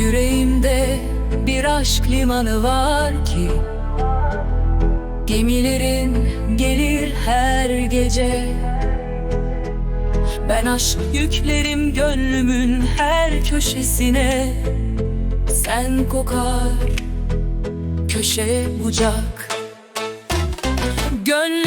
Yüreğimde bir aşk limanı var ki Gemilerin gelir her gece. Ben aşk yüklerim gönlümün her köşesine. Sen kokar köşe bucak. Gönlüm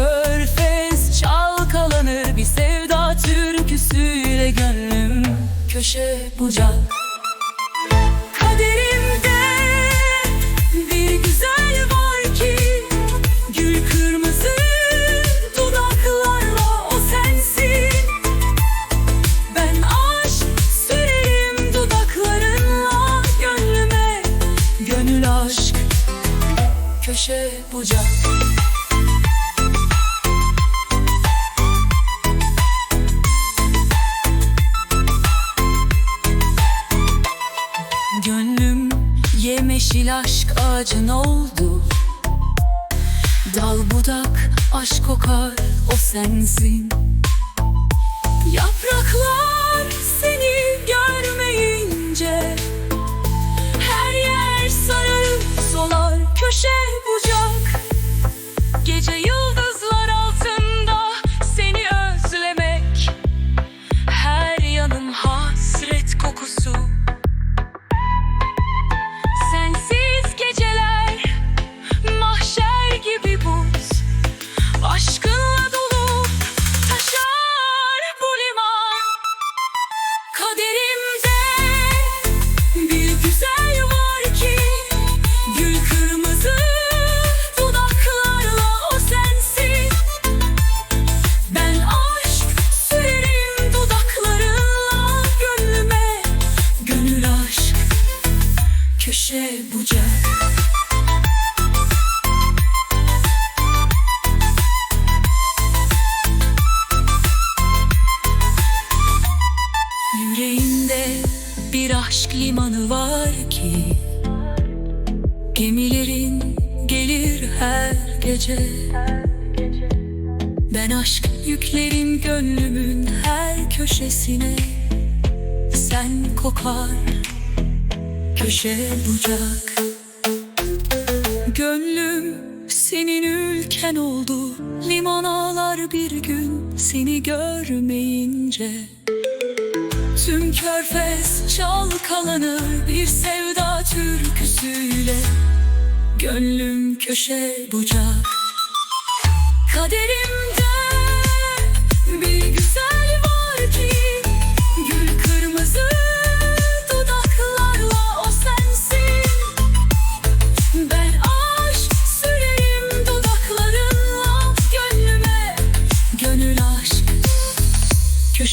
körfez çalkalanır bir sevda türküsüyle gönlüm köşe bucak Kaderimde bir güzel var ki Gül kırmızı dudaklarla o sensin. Ben aşk sürerim dudaklarınla gönlüme Gönül aşk köşe bucak yemeşil aşk ağacın oldu. Dal budak aşk kokar o sensin. Yapraklar köşe bucak Yüreğimde bir aşk limanı var ki Gemilerin gelir her gece. Ben aşk yüklerim gönlümün her köşesine. Sen kokar köşe bucak. Gönlüm senin ülken oldu. Liman ağlar bir gün seni görmeyince. Tüm körfez çalkalanır bir sevda türküsüyle. Gönlüm köşe bucak. Güzel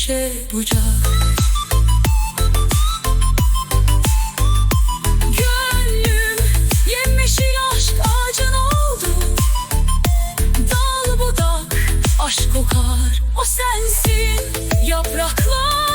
köşe bucak aşk ağacın oldu. Dal budak aşk kokar o sensin. Yapraklar